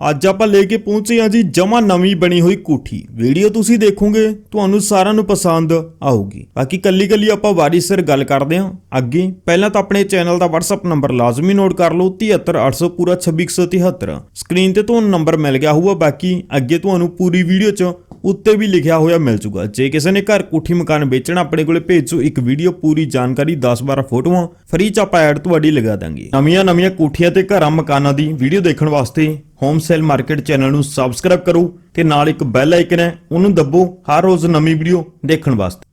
ਅੱਜ ਆਪਾਂ ਲੈ ਕੇ ਪਹੁੰਚੇ ਹਾਂ ਜੀ ਜਮਾ ਨਵੀਂ ਬਣੀ ਹੋਈ ਕੋਠੀ। ਵੀਡੀਓ ਤੁਸੀਂ ਦੇਖੋਗੇ, ਤੁਹਾਨੂੰ ਸਾਰਿਆਂ ਨੂੰ ਪਸੰਦ ਆਊਗੀ। ਬਾਕੀ ਕੱਲੀ ਕੱਲੀ ਆਪਾਂ ਵਾਰੀ ਸਿਰ ਗੱਲ ਕਰਦੇ ਹਾਂ। ਅੱਗੇ, ਪਹਿਲਾਂ ਤਾਂ ਆਪਣੇ ਚੈਨਲ ਦਾ WhatsApp ਨੰਬਰ ਲਾਜ਼ਮੀ ਨੋਟ ਕਰ ਲਓ 73800 ਪੂਰਾ 2673 ਸਕਰੀਨ ਤੇ ਤੁਹਾਨੂੰ ਨੰਬਰ ਮਿਲ ਗਿਆ ਹੋਊਗਾ, ਬਾਕੀ ਅੱਗੇ ਤੁਹਾਨੂੰ ਪੂਰੀ ਵੀਡੀਓ 'ਚ ਉੱਤੇ ਵੀ ਲਿਖਿਆ ਹੋਇਆ ਮਿਲ ਜੂਗਾ। ਜੇ ਕਿਸੇ ਨੇ ਘਰ ਕੋਠੀ ਮਕਾਨ ਵੇਚਣਾ, ਆਪਣੇ ਕੋਲੇ ਭੇਜੋ ਇੱਕ ਵੀਡੀਓ, ਪੂਰੀ ਜਾਣਕਾਰੀ 10-12 ਫੋਟੋਆਂ, ਫ੍ਰੀ ਚ ਆਪਾਂ ਐਡ ਤੁਹਾਡੀ ਲਗਾ ਦਾਂਗੇ। ਨਵੀਆਂ ਨਵੀਆਂ ਕੋਠੀਆਂ ਤੇ ਘਰਾਂ ਮਕਾਨਾਂ ਦੀ ਵੀਡੀਓ ਦੇਖਣ ਵਾਸਤੇ ਹੋਮ ਸੇਲ ਮਾਰਕੀਟ ਚੈਨਲ ਨੂੰ ਸਬਸਕ੍ਰਾਈਬ ਕਰੋ ਤੇ ਨਾਲ ਇੱਕ ਬੈਲ ਆਈਕਨ ਹੈ, ਉਹਨੂੰ ਦੱਬੋ ਹਰ ਰੋਜ਼ ਨਵੀਂ ਵੀਡੀਓ ਦੇਖਣ ਵਾਸਤੇ।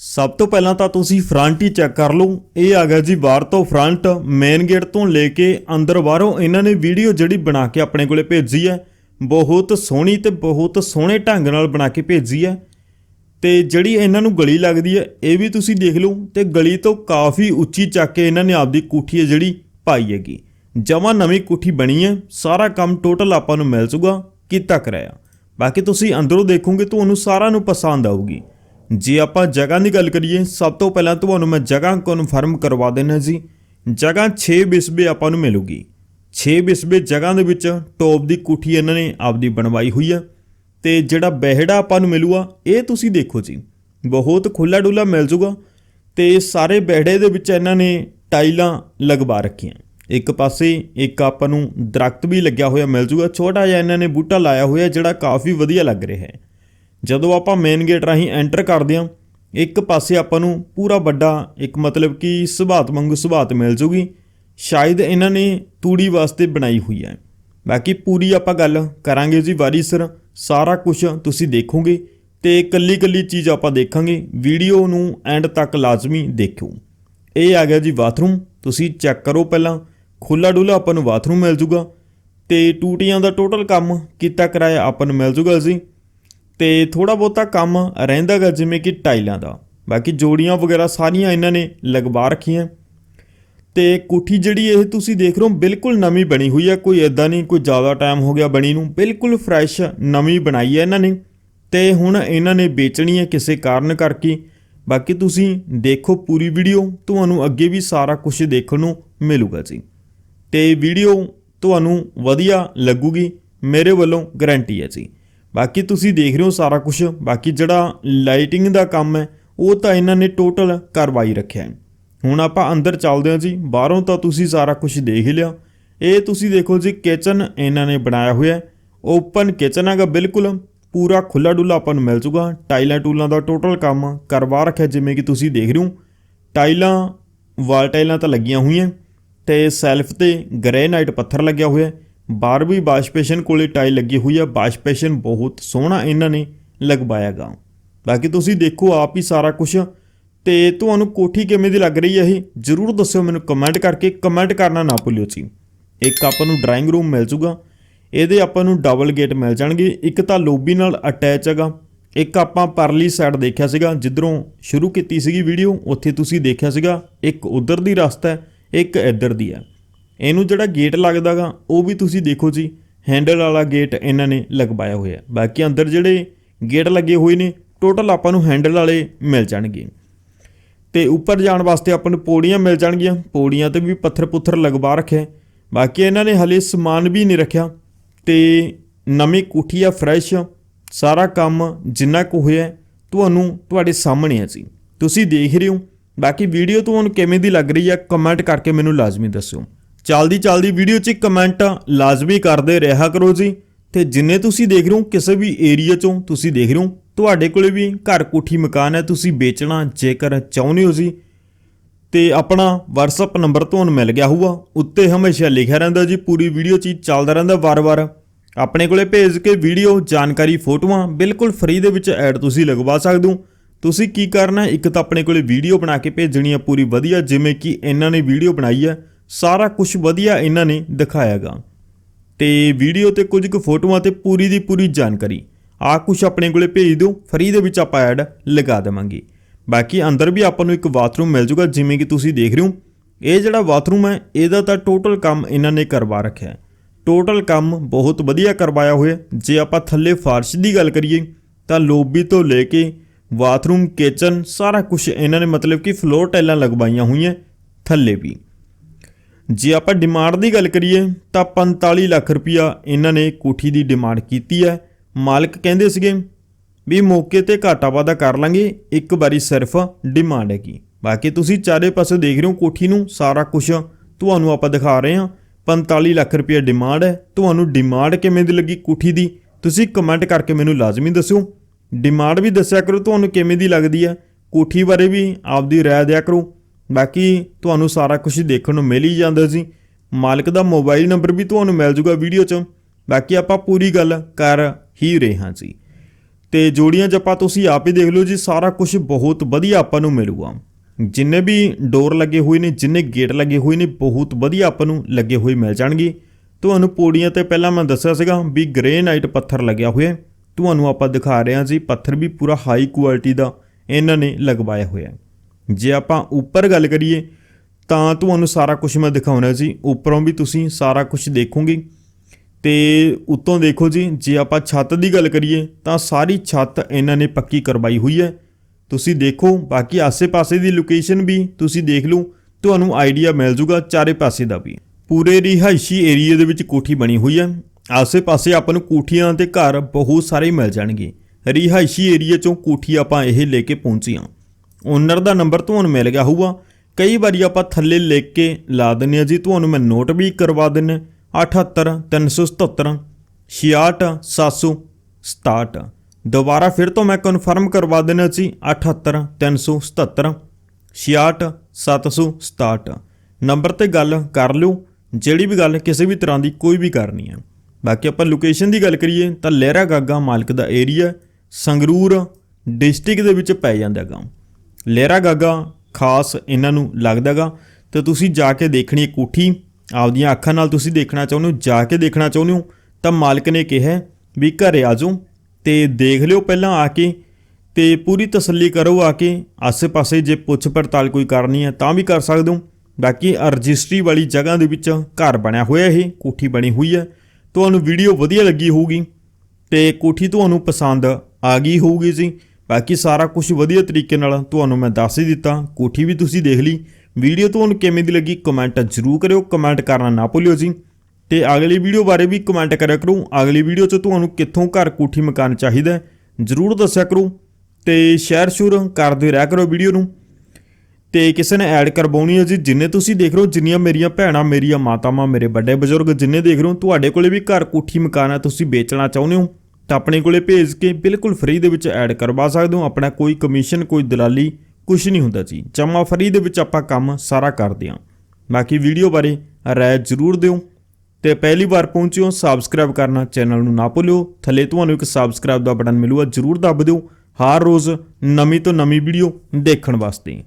ਸਭ ਤੋਂ ਪਹਿਲਾਂ ਤਾਂ ਤੁਸੀਂ ਫਰੰਟ ਹੀ ਚੈੱਕ ਕਰ ਲਓ। ਇਹ ਆ ਗਿਆ ਜੀ ਬਾਹਰ ਤੋਂ ਫਰੰਟ ਮੇਨ ਗੇਟ ਤੋਂ ਲੈ ਕੇ ਅੰਦਰ ਬਾਹਰੋਂ ਇਹਨਾਂ ਨੇ ਵੀਡੀਓ ਜਿਹੜੀ ਬਣਾ ਕੇ ਆਪਣੇ ਕੋਲੇ ਭੇਜੀ ਹੈ, ਬਹੁਤ ਸੋਹਣੀ ਤੇ ਬਹੁਤ ਸੋਹਣੇ ਢੰਗ ਨਾਲ ਬਣਾ ਕੇ ਭੇਜੀ ਹੈ। ਤੇ ਜਿਹੜੀ ਇਹਨਾਂ ਨੂੰ ਗਲੀ ਲੱਗਦੀ ਹੈ, ਇਹ ਵੀ ਤੁਸੀਂ ਦੇਖ ਲਓ ਤੇ ਗਲੀ ਤੋਂ ਕਾਫੀ ਉੱਚੀ ਚੱਕ ਕੇ ਇਹਨਾਂ ਨੇ ਆਪਦੀ ਕੋਠੀ ਹੈ ਜਿਹੜੀ ਪਾਈ ਹੈਗੀ। ਜਮਾਂ ਨਵੀਂ ਕੋਠੀ ਬਣੀ ਹੈ, ਸਾਰਾ ਕੰਮ ਟੋਟਲ ਆਪਾਂ ਨੂੰ ਮਿਲ ਜੂਗਾ ਕੀਤਾ ਕਰਾਇਆ ਬਾਕੀ ਤੁਸੀਂ ਅੰਦਰੋਂ ਦੇਖੋਗੇ ਤੁਹਾਨੂੰ ਸਾਰਾ ਨੂੰ ਪਸੰਦ ਆਊਗੀ। ਜੇ ਆਪਾਂ ਜਗ੍ਹਾ ਦੀ ਗੱਲ ਕਰੀਏ, ਸਭ ਤੋਂ ਪਹਿਲਾਂ ਤੁਹਾਨੂੰ ਮੈਂ ਜਗ੍ਹਾ ਕਨਫਰਮ ਕਰਵਾ ਦੇਣਾ ਜੀ। ਜਗ੍ਹਾ 6 ਬਿਸਬੇ ਆਪਾਂ ਨੂੰ ਮਿਲੂਗੀ। 6 ਬਿਸਬੇ ਜਗ੍ਹਾ ਦੇ ਵਿੱਚ ਟੋਪ ਦੀ ਕੋਠੀ ਇਹਨਾਂ ਨੇ ਆਪਦੀ ਬਣਵਾਈ ਹੋਈ ਹੈ ਤੇ ਜਿਹੜਾ ਬਹਿੜਾ ਆਪਾਂ ਨੂੰ ਮਿਲੂਗਾ, ਇਹ ਤੁਸੀਂ ਦੇਖੋ ਜੀ। ਬਹੁਤ ਖੁੱਲਾ ਡੁੱਲਾ ਮਿਲ ਜੂਗਾ ਤੇ ਸਾਰੇ ਬਹਿੜੇ ਦੇ ਵਿੱਚ ਇਹਨਾਂ ਨੇ ਟਾਈਲਾਂ ਲਗਵਾ ਰੱਖੀਆਂ। ਇੱਕ ਪਾਸੇ ਇੱਕ ਆਪਾਂ ਨੂੰ ਦਰਖਤ ਵੀ ਲੱਗਿਆ ਹੋਇਆ ਮਿਲ ਜੂਗਾ। ਛੋਟਾ ਜਿਹਾ ਇਹਨਾਂ ਨੇ ਬੂਟਾ ਲਾਇਆ ਹੋਇਆ ਜਿਹੜਾ ਕਾਫੀ ਵਧੀਆ ਲੱਗ ਰਿਹਾ ਹੈ। ਜਦੋਂ ਆਪਾਂ ਮੇਨ ਗੇਟ ਰਾਹੀਂ ਐਂਟਰ ਕਰਦੇ ਹਾਂ, ਇੱਕ ਪਾਸੇ ਆਪਾਂ ਨੂੰ ਪੂਰਾ ਵੱਡਾ ਇੱਕ ਮਤਲਬ ਕਿ ਸੁਭਾਤ ਵਾਂਗੂ ਸੁਭਾਤ ਮਿਲ ਜੂਗੀ। ਸ਼ਾਇਦ ਇਹਨਾਂ ਨੇ ਤੂੜੀ ਵਾਸਤੇ ਬਣਾਈ ਹੋਈ ਹੈ। ਬਾਕੀ ਪੂਰੀ ਆਪਾਂ ਗੱਲ ਕਰਾਂਗੇ ਜੀ ਵਾਰੀ ਸਰ। ਸਾਰਾ ਕੁਝ ਤੁਸੀਂ ਦੇਖੋਗੇ ਤੇ ਕੱਲੀ ਕੱਲੀ ਚੀਜ਼ ਆਪਾਂ ਦੇਖਾਂਗੇ। ਵੀਡੀਓ ਨੂੰ ਐਂਡ ਤੱਕ ਲਾਜ਼ਮੀ ਦੇਖਿਓ। ਇਹ ਆ ਗਿਆ ਜੀ ਬਾਥਰੂਮ ਤੁਸੀਂ ਚੈੱਕ ਕਰੋ ਪਹਿਲਾਂ। ਖੁੱਲਾ ਡੁੱਲਾ ਆਪਾਂ ਨੂੰ ਬਾਥਰੂਮ ਮਿਲ ਜੂਗਾ ਤੇ ਟੂਟੀਆਂ ਦਾ ਟੋਟਲ ਕੰਮ ਕੀਤਾ ਕਰਾਇਆ ਆਪਾਂ ਨੂੰ ਮਿਲ ਜੂਗਾ ਜੀ। ਤੇ ਥੋੜਾ ਬਹੁਤਾ ਕੰਮ ਰਹਿੰਦਾਗਾ ਜਿਵੇਂ ਕਿ ਟਾਈਲਾਂ ਦਾ। ਬਾਕੀ ਜੋੜੀਆਂ ਵਗੈਰਾ ਸਾਰੀਆਂ ਇਹਨਾਂ ਨੇ ਲਗਵਾ ਰੱਖੀਆਂ। ਤੇ ਕੋਠੀ ਜਿਹੜੀ ਇਹ ਤੁਸੀਂ ਦੇਖ ਰਹੇ ਹੋ ਬਿਲਕੁਲ ਨਵੀਂ ਬਣੀ ਹੋਈ ਹੈ ਕੋਈ ਐਦਾਂ ਨਹੀਂ, ਕੋਈ ਜ਼ਿਆਦਾ ਟਾਈਮ ਹੋ ਗਿਆ ਬਣੀ ਨੂੰ। ਬਿਲਕੁਲ ਫਰੈਸ਼ ਨਵੀਂ ਬਣਾਈ ਹੈ ਇਹਨਾਂ ਨੇ। ਤੇ ਹੁਣ ਇਹਨਾਂ ਨੇ ਵੇਚਣੀ ਹੈ ਕਿਸੇ ਕਾਰਨ ਕਰਕੇ। ਬਾਕੀ ਤੁਸੀਂ ਦੇਖੋ ਪੂਰੀ ਵੀਡੀਓ, ਤੁਹਾਨੂੰ ਅੱਗੇ ਵੀ ਸਾਰਾ ਕੁਝ ਦੇਖਣ ਨੂੰ ਮਿਲੂਗਾ ਜੀ। ਤੇ ਵੀਡੀਓ ਤੁਹਾਨੂੰ ਵਧੀਆ ਲੱਗੂਗੀ, ਮੇਰੇ ਵੱਲੋਂ ਗਾਰੰਟੀ ਹੈ ਜੀ। ਬਾਕੀ ਤੁਸੀਂ ਦੇਖ ਰਹੇ ਹੋ ਸਾਰਾ ਕੁਝ ਬਾਕੀ ਜਿਹੜਾ ਲਾਈਟਿੰਗ ਦਾ ਕੰਮ ਹੈ, ਉਹ ਤਾਂ ਇਹਨਾਂ ਨੇ ਟੋਟਲ ਕਰਵਾਈ ਰੱਖਿਆ ਹੈ। ਹੁਣ ਆਪਾਂ ਅੰਦਰ ਚੱਲਦੇ ਹਾਂ ਜੀ, ਬਾਹਰੋਂ ਤਾਂ ਤੁਸੀਂ ਸਾਰਾ ਕੁਝ ਦੇਖ ਹੀ ਲਿਆ। ਇਹ ਤੁਸੀਂ ਦੇਖੋ ਜੀ ਕਿਚਨ ਇਹਨਾਂ ਨੇ ਬਣਾਇਆ ਹੋਇਆ ਹੈ। ਓਪਨ ਕਿਚਨ ਹੈਗਾ ਬਿਲਕੁਲ, ਪੂਰਾ ਖੁੱਲਾ ਡੁੱਲਾ ਆਪਾਂ ਨੂੰ ਮਿਲ ਜੂਗਾ। ਟਾਈਲਾਂ ਟੂਲਾਂ ਦਾ ਟੋਟਲ ਕੰਮ ਕਰਵਾ ਰੱਖਿਆ, ਜਿਵੇਂ ਕਿ ਤੁਸੀਂ ਦੇਖ ਰਹੇ ਹੋ। ਟਾਈਲਾਂ, ਵਾਲ ਟਾਈਲਾਂ ਤਾਂ ਲੱਗੀਆਂ ਹੋਈਆਂ। ਤੇ ਸੈਲਫ ਤੇ ਗ੍ਰੇਨਾਈਟ ਪੱਥਰ ਲੱਗਿਆ ਹੋਇਆ ਹੈ। ਬਾਹਰ ਵੀ ਵਾਸ਼ਪੇਸ਼ਨ ਕੋਲੇ ਟਾਈਲ ਲੱਗੀ ਹੋਈ ਹੈ। ਵਾਸ਼ਪੇਸ਼ਨ ਬਹੁਤ ਸੋਹਣਾ ਇਹਨਾਂ ਨੇ ਲਗਵਾਇਆਗਾ ਬਾਕੀ ਤੁਸੀਂ ਦੇਖੋ, ਆਪ ਹੀ ਸਾਰਾ ਕੁਝ ਤੇ ਤੁਹਾਨੂੰ ਕੋਠੀ ਕਿਵੇਂ ਦੀ ਲੱਗ ਰਹੀ ਹੈ ਇਹ? ਜਰੂਰ ਦੱਸਿਓ ਮੈਨੂੰ ਕਮੈਂਟ ਕਰਕੇ। ਕਮੈਂਟ ਕਰਨਾ ਨਾ ਭੁੱਲਿਓ ਜੀ। ਇੱਕ ਆਪਾਂ ਨੂੰ ਡਰਾਇੰਗ ਰੂਮ ਮਿਲ ਜੂਗਾ। ਇਹਦੇ ਆਪਾਂ ਨੂੰ ਡਬਲ ਗੇਟ ਮਿਲ ਜਾਣਗੇ। ਇੱਕ ਤਾਂ ਲੋਬੀ ਨਾਲ ਅਟੈਚ ਹੈਗਾ। ਇੱਕ ਆਪਾਂ ਪਰਲੀ ਸਾਈਡ ਦੇਖਿਆ ਸੀਗਾ। ਜਿੱਧਰੋਂ ਸ਼ੁਰੂ ਕੀਤੀ ਸੀਗੀ ਵੀਡੀਓ, ਉੱਥੇ ਤੁਸੀਂ ਦੇਖਿਆ ਸੀਗਾ। ਇੱਕ ਉਧਰ ਦੀ ਰਸਤਾ ਹੈ। ਇੱਕ ਇੱਧਰ ਦੀ ਆ ਇਹਨੂੰ ਜਿਹੜਾ ਗੇਟ ਲੱਗਦਾਗਾ, ਉਹ ਵੀ ਤੁਸੀਂ ਦੇਖੋ ਜੀ ਹੈਂਡਲ ਵਾਲਾ ਗੇਟ ਇਹਨਾਂ ਨੇ ਲਗਵਾਇਆ ਹੋਇਆ ਬਾਕੀ ਅੰਦਰ ਜਿਹੜੇ ਗੇਟ ਲੱਗੇ ਹੋਏ ਨੇ ਟੋਟਲ ਆਪਾਂ ਨੂੰ ਹੈਂਡਲ ਵਾਲੇ ਮਿਲ ਜਾਣਗੇ। ਤੇ ਉੱਪਰ ਜਾਣ ਵਾਸਤੇ ਆਪਾਂ ਨੂੰ ਪੌੜੀਆਂ ਮਿਲ ਜਾਣਗੀਆਂ। ਪੌੜੀਆਂ ਤੇ ਵੀ ਪੱਥਰ ਪੁੱਥਰ ਲਗਵਾ ਰੱਖਿਆ ਬਾਕੀ ਇਹਨਾਂ ਨੇ ਹਲੇ ਸਮਾਨ ਵੀ ਨਹੀਂ ਰੱਖਿਆ ਤੇ ਨਵੀਂ ਕੋਠੀ ਆ ਫਰੈਸ਼ ਸਾਰਾ ਕੰਮ ਜਿੰਨਾ ਕੁ ਹੋਇਆ ਤੁਹਾਨੂੰ ਤੁਹਾਡੇ ਸਾਹਮਣੇ ਆ ਜੀ। ਤੁਸੀਂ ਦੇਖ ਰਹੇ ਹੋ ਬਾਕੀ ਵੀਡੀਓ ਤੁਹਾਨੂੰ ਕਿਵੇਂ ਦੀ ਲੱਗ ਰਹੀ ਹੈ ਕਮੈਂਟ ਕਰਕੇ ਮੈਨੂੰ ਲਾਜ਼ਮੀ ਦੱਸਿਓ। ਚੱਲਦੀ ਚੱਲਦੀ ਵੀਡੀਓ 'ਚ ਕਮੈਂਟ ਲਾਜ਼ਮੀ ਕਰਦੇ ਰਿਹਾ ਕਰੋ ਜੀ। ਤੇ ਜਿੰਨੇ ਤੁਸੀਂ ਦੇਖ ਰਹੇ ਹੋ, ਕਿਸੇ ਵੀ ਏਰੀਆ 'ਚੋਂ ਤੁਸੀਂ ਦੇਖ ਰਹੇ ਹੋ, ਤੁਹਾਡੇ ਕੋਲੇ ਵੀ ਘਰ ਕੋਠੀ ਮਕਾਨ ਹੈ, ਤੁਸੀਂ ਵੇਚਣਾ ਜੇਕਰ ਚਾਹੁੰਦੇ ਹੋ ਜੀ। ਤੇ ਆਪਣਾ WhatsApp ਨੰਬਰ ਤੁਹਾਨੂੰ ਮਿਲ ਗਿਆ ਹੋਊਗਾ, ਉੱਤੇ ਹਮੇਸ਼ਾ ਲਿਖਿਆ ਰਹਿੰਦਾ ਜੀ, ਪੂਰੀ ਵੀਡੀਓ 'ਚ ਹੀ ਚੱਲਦਾ ਰਹਿੰਦਾ ਵਾਰ-ਵਾਰ ਆਪਣੇ ਕੋਲੇ ਭੇਜ ਕੇ ਵੀਡੀਓ, ਜਾਣਕਾਰੀ, ਫੋਟੋਆਂ ਬਿਲਕੁਲ ਫ੍ਰੀ ਦੇ ਵਿੱਚ ਐਡ ਤੁਸੀਂ ਲਗਵਾ ਸਕਦੇ ਹੋ। ਤੁਸੀਂ ਕੀ ਕਰਨਾ ਇੱਕ ਤਾਂ ਆਪਣੇ ਕੋਲੇ ਵੀਡੀਓ ਬਣਾ ਕੇ ਭੇਜਣੀ ਹੈ ਪੂਰੀ ਵਧੀਆ, ਜਿਵੇਂ ਕਿ ਇਹਨਾਂ ਨੇ ਵੀਡੀਓ ਬਣਾਈ ਹੈ ਸਾਰਾ ਕੁਝ ਵਧੀਆ ਇਹਨਾਂ ਨੇ ਦਿਖਾਇਆਗਾ। ਤੇ ਵੀਡੀਓ ਤੇ ਕੁਝ ਕੁ ਫੋਟੋਆਂ ਤੇ ਪੂਰੀ ਦੀ ਪੂਰੀ ਜਾਣਕਾਰੀ। ਆ ਕੁਝ ਆਪਣੇ ਕੋਲੇ ਭੇਜ ਦਿਓ, ਫਰੀ ਦੇ ਵਿੱਚ ਆਪਾਂ ਐਡ ਲਗਾ ਦੇਵਾਂਗੇ। ਬਾਕੀ ਅੰਦਰ ਵੀ ਆਪਾਂ ਨੂੰ ਇੱਕ ਬਾਥਰੂਮ ਮਿਲ ਜੂਗਾ, ਜਿਵੇਂ ਕਿ ਤੁਸੀਂ ਦੇਖ ਰਹੇ ਹੋ। ਇਹ ਜਿਹੜਾ ਬਾਥਰੂਮ ਹੈ, ਇਹਦਾ ਤਾਂ ਟੋਟਲ ਕੰਮ ਇਹਨਾਂ ਨੇ ਕਰਵਾ ਰੱਖਿਆ ਟੋਟਲ ਕੰਮ ਬਹੁਤ ਵਧੀਆ ਕਰਵਾਇਆ ਹੋਇਆ ਜੇ ਆਪਾਂ ਥੱਲੇ ਫਾਰਸ਼ ਦੀ ਗੱਲ ਕਰੀਏ, ਤਾਂ ਲੋਬੀ ਤੋਂ ਲੈ ਕੇ ਬਾਥਰੂਮ ਕਿਚਨ ਸਾਰਾ ਕੁਝ ਇਹਨਾਂ ਨੇ ਮਤਲਬ ਕਿ ਫਲੋਰ ਟਾਈਲਾਂ ਲਗਵਾਈਆਂ ਹੋਈਆਂ ਥੱਲੇ ਵੀ। ਜੇ ਆਪਾਂ ਡਿਮਾਂਡ ਦੀ ਗੱਲ ਕਰੀਏ, ਤਾਂ 45 ਲੱਖ ਰੁਪਇਆ ਇਹਨਾਂ ਨੇ ਕੋਠੀ ਦੀ ਡਿਮਾਂਡ ਕੀਤੀ ਹੈ। ਮਾਲਕ ਕਹਿੰਦੇ ਸੀਗੇ ਵੀ ਮੌਕੇ ਤੇ ਘਾਟਾ ਵਾਧਾ ਕਰ ਲਾਂਗੇ, ਇੱਕ ਵਾਰੀ ਸਿਰਫ ਡਿਮਾਂਡ ਹੈਗੀ। ਬਾਕੀ ਤੁਸੀਂ ਚਾਰੇ ਪਾਸੇ ਦੇਖ ਰਹੇ ਹੋ ਕੋਠੀ ਨੂੰ, ਸਾਰਾ ਕੁਝ ਤੁਹਾਨੂੰ ਆਪਾਂ ਦਿਖਾ ਰਹੇ ਹਾਂ। 45 ਲੱਖ ਰੁਪਏ ਡਿਮਾਂਡ ਹੈ। ਤੁਹਾਨੂੰ ਡਿਮਾਂਡ ਕਿਵੇਂ ਦੀ ਲੱਗੀ ਕੋਠੀ ਦੀ? ਤੁਸੀਂ ਕਮੈਂਟ ਕਰਕੇ ਮੈਨੂੰ ਲਾਜ਼ਮੀ ਦੱਸਿਓ। ਡਿਮਾਂਡ ਵੀ ਦੱਸਿਆ ਕਰੋ ਤੁਹਾਨੂੰ ਕਿਵੇਂ ਦੀ ਲੱਗਦੀ ਹੈ ਕੋਠੀ ਬਾਰੇ ਵੀ ਆਪਦੀ ਰਾਏ ਦਿਆ ਕਰੋ। ਬਾਕੀ ਤੁਹਾਨੂੰ ਸਾਰਾ ਕੁਝ ਦੇਖਣ ਨੂੰ ਮਿਲ ਹੀ ਜਾਂਦਾ ਸੀ। ਮਾਲਕ ਦਾ ਮੋਬਾਈਲ ਨੰਬਰ ਵੀ ਤੁਹਾਨੂੰ ਮਿਲ ਜੂਗਾ ਵੀਡੀਓ 'ਚ। ਬਾਕੀ ਆਪਾਂ ਪੂਰੀ ਗੱਲ ਕਰ ਹੀ ਰਹੇ ਹਾਂ ਜੀ। ਤੇ ਜੋੜੀਆਂ ਜੱਪਾ ਤੁਸੀਂ ਆਪ ਹੀ ਦੇਖ ਲਓ ਜੀ, ਸਾਰਾ ਕੁਝ ਬਹੁਤ ਵਧੀਆ ਆਪਾਂ ਨੂੰ ਮਿਲੂਗਾ। ਜਿੰਨੇ ਵੀ ਡੋਰ ਲੱਗੇ ਹੋਏ ਨੇ, ਜਿੰਨੇ ਗੇਟ ਲੱਗੇ ਹੋਏ ਨੇ, ਬਹੁਤ ਵਧੀਆ ਆਪਾਂ ਨੂੰ ਲੱਗੇ ਹੋਏ ਮਿਲ ਜਾਣਗੇ। ਤੁਹਾਨੂੰ ਪੌੜੀਆਂ ਤੇ ਪਹਿਲਾਂ ਮੈਂ ਦੱਸਿਆ ਸੀਗਾ ਵੀ ਗ੍ਰੇਨਾਈਟ ਪੱਥਰ ਲੱਗਿਆ ਹੋਇਆ। ਤੁਹਾਨੂੰ ਆਪਾਂ ਦਿਖਾ ਰਹੇ ਹਾਂ ਜੀ, ਪੱਥਰ ਵੀ ਪੂਰਾ ਹਾਈ ਕੁਆਲਿਟੀ ਦਾ ਇਹਨਾਂ ਨੇ ਲਗਵਾਇਆ ਹੋਇਆ ਜੇ ਆਪਾਂ ਉੱਪਰ ਗੱਲ ਕਰੀਏ, ਤਾਂ ਤੁਹਾਨੂੰ ਸਾਰਾ ਕੁਝ ਮੈਂ ਦਿਖਾਉਣਾ ਜੀ। ਉੱਪਰੋਂ ਵੀ ਤੁਸੀਂ ਸਾਰਾ ਕੁਝ ਦੇਖੋਗੇ। ਤੇ ਉੱਤੋਂ ਦੇਖੋ ਜੀ, ਜੇ ਆਪਾਂ ਛੱਤ ਦੀ ਗੱਲ ਕਰੀਏ, ਤਾਂ ਸਾਰੀ ਛੱਤ ਇਹਨਾਂ ਨੇ ਪੱਕੀ ਕਰਵਾਈ ਹੋਈ ਹੈ। ਤੁਸੀਂ ਦੇਖੋ, ਬਾਕੀ ਆਸੇ-ਪਾਸੇ ਦੀ ਲੋਕੇਸ਼ਨ ਵੀ ਤੁਸੀਂ ਦੇਖ ਲਓ, ਤੁਹਾਨੂੰ ਆਈਡੀਆ ਮਿਲ ਜੂਗਾ, ਚਾਰੇ ਪਾਸੇ ਦਾ ਵੀ। ਪੂਰੇ ਰਿਹਾਇਸ਼ੀ ਏਰੀਆ ਦੇ ਵਿੱਚ ਕੋਠੀ ਬਣੀ ਹੋਈ ਹੈ। ਆਸੇ-ਪਾਸੇ ਆਪਾਂ ਨੂੰ ਕੋਠੀਆਂ ਤੇ ਘਰ ਬਹੁਤ ਸਾਰੇ ਮਿਲ ਜਾਣਗੇ। ਰਿਹਾਇਸ਼ੀ ਏਰੀਆ ਚੋਂ ਕੋਠੀ ਆਪਾਂ ਇਹ ਲੈ ਕੇ ਪਹੁੰਚੇ ਹਾਂ। ਓਨਰ ਦਾ ਨੰਬਰ ਤੁਹਾਨੂੰ ਮਿਲ ਗਿਆ ਹੋਊਗਾ। ਕਈ ਵਾਰੀ ਆਪਾਂ ਥੱਲੇ ਲਿਖ ਕੇ ਲਾ ਦਿੰਨੇ ਆ ਜੀ, ਤੁਹਾਨੂੰ ਮੈਂ ਨੋਟ ਵੀ ਕਰਵਾ ਦਿੰਨੇ 78 377 66 767 ਦੁਬਾਰਾ ਫਿਰ ਤੋਂ ਮੈਂ ਕਨਫਰਮ ਕਰਵਾ ਦਿੰਨਾ ਜੀ 78 377 66 767 ਨੰਬਰ ਤੇ ਗੱਲ ਕਰ ਲਿਓ, ਜਿਹੜੀ ਵੀ ਗੱਲ ਕਿਸੇ ਵੀ ਤਰ੍ਹਾਂ ਦੀ ਕੋਈ ਵੀ ਕਰਨੀ ਹੈ। ਬਾਕੀ ਆਪਾਂ ਲੋਕੇਸ਼ਨ ਦੀ ਗੱਲ ਕਰੀਏ ਤਾਂ ਲਹਿਰਾ ਗਾਗਾ ਮਾਲਕ ਦਾ ਏਰੀਆ ਸੰਗਰੂਰ ਡਿਸਟ੍ਰਿਕਟ ਦੇ ਵਿੱਚ ਪੈ ਜਾਂਦਾ ਗਾ ਲਹਿਰਾ ਗਾਗਾ ਖਾਸ ਇਹਨਾਂ ਨੂੰ ਲੱਗਦਾਗਾ ਤੇ ਤੁਸੀਂ ਜਾ ਕੇ ਦੇਖਣੀ ਕੋਠੀ, ਆਪਦੀਆਂ ਅੱਖਾਂ ਨਾਲ ਤੁਸੀਂ ਦੇਖਣਾ ਚਾਹੁੰਦੇ ਹੋ, ਜਾ ਕੇ ਦੇਖਣਾ ਚਾਹੁੰਦੇ ਹੋ, ਤਾਂ ਮਾਲਕ ਨੇ ਕਿਹਾ ਵੀ ਘਰੇ ਆ ਜਾਓ ਤੇ ਦੇਖ ਲਿਓ ਪਹਿਲਾਂ ਆ ਕੇ ਤੇ ਪੂਰੀ ਤਸੱਲੀ ਕਰੋ ਆ ਕੇ, ਆਸੇ-ਪਾਸੇ ਜੇ ਪੁੱਛ ਪੜਤਾਲ ਕੋਈ ਕਰਨੀ ਹੈ ਤਾਂ ਵੀ ਕਰ ਸਕਦੇ ਹੋ। ਬਾਕੀ ਰਜਿਸਟਰੀ ਵਾਲੀ ਜਗ੍ਹਾ ਦੇ ਵਿੱਚ ਘਰ ਬਣਿਆ ਹੋਇਆ ਇਹ, ਕੋਠੀ ਬਣੀ ਹੋਈ ਹੈ। ਤੁਹਾਨੂੰ ਵੀਡੀਓ ਵਧੀਆ ਲੱਗੀ ਹੋਊਗੀ ਤੇ ਕੋਠੀ ਤੁਹਾਨੂੰ ਪਸੰਦ ਆ ਗਈ ਹੋਊਗੀ ਜੀ। ਬਾਕੀ ਸਾਰਾ ਕੁਝ ਵਧੀਆ ਤਰੀਕੇ ਨਾਲ ਤੁਹਾਨੂੰ ਮੈਂ ਦੱਸ ਹੀ ਦਿੱਤਾ। ਕੋਠੀ ਵੀ ਤੁਸੀਂ ਦੇਖ ਲਈ। ਵੀਡੀਓ ਤੁਹਾਨੂੰ ਕਿਵੇਂ ਦੀ ਲੱਗੀ ਕਮੈਂਟ ਜ਼ਰੂਰ ਕਰਿਓ, ਕਮੈਂਟ ਕਰਨਾ ਨਾ ਭੁੱਲਿਓ ਜੀ। ਤੇ ਅਗਲੀ ਵੀਡੀਓ ਬਾਰੇ ਵੀ ਕਮੈਂਟ ਕਰਿਆ ਕਰੋ। ਅਗਲੀ ਵੀਡੀਓ 'ਚ ਤੁਹਾਨੂੰ ਕਿੱਥੋਂ ਘਰ ਕੋਠੀ ਮਕਾਨ ਚਾਹੀਦਾ ਜ਼ਰੂਰ ਦੱਸਿਆ ਕਰੋ। ਤੇ ਸ਼ੇਅਰ ਸ਼ੁਰ ਕਰਦੇ ਰਹਿ ਕਰੋ ਵੀਡੀਓ ਨੂੰ। ਤੇ ਕਿਸੇ ਨੇ ਐਡ ਕਰਵਾਉਣੀ ਹੈ ਜੀ। ਜਿੰਨੇ ਤੁਸੀਂ ਦੇਖ ਰਹੇ ਹੋ, ਜਿੰਨੀਆਂ ਮੇਰੀਆਂ ਭੈਣਾਂ, ਮੇਰੀਆਂ ਮਾਤਾਵਾਂ, ਮੇਰੇ ਵੱਡੇ ਬਜ਼ੁਰਗ ਜਿੰਨੇ ਦੇਖ ਰਹੇ ਹੋ, ਤੁਹਾਡੇ ਕੋਲੇ ਵੀ ਘਰ ਕੋਠੀ ਮਕਾਨ ਹੈ, ਤੁਸੀਂ ਵੇਚਣਾ ਚਾਹੁੰਦੇ ਹੋ, ਤਾਂ ਆਪਣੇ ਕੋਲੇ ਭੇਜ ਕੇ ਬਿਲਕੁਲ ਫ੍ਰੀ ਦੇ ਵਿੱਚ ਐਡ ਕਰਵਾ ਸਕਦੇ ਹੋ। ਆਪਣਾ ਕੋਈ ਕਮਿਸ਼ਨ, ਕੋਈ ਦਲਾਲੀ ਕੁਝ ਨਹੀਂ ਹੁੰਦਾ ਜੀ। ਜਮਾ ਫ੍ਰੀ ਦੇ ਵਿੱਚ ਆਪਾਂ ਕੰਮ ਸਾਰਾ ਕਰਦੇ ਹਾਂ। ਬਾਕੀ ਵੀਡੀਓ ਬਾਰੇ ਰਾਏ ਜ਼ਰੂਰ ਦਿਓ। ਤੇ ਪਹਿਲੀ ਵਾਰ ਪਹੁੰਚਿਓ ਸਬਸਕ੍ਰਾਈਬ ਕਰਨਾ ਚੈਨਲ ਨੂੰ ਨਾ ਭੁੱਲਿਓ। ਥੱਲੇ ਤੁਹਾਨੂੰ ਇੱਕ ਸਬਸਕ੍ਰਾਈਬ ਦਾ ਬਟਨ ਮਿਲੂਗਾ, ਜ਼ਰੂਰ ਦੱਬ ਦਿਓ। ਹਰ ਰੋਜ਼ ਨਵੀਂ ਤੋਂ ਨਵੀਂ ਵੀਡੀਓ ਦੇਖਣ ਵਾਸਤੇ।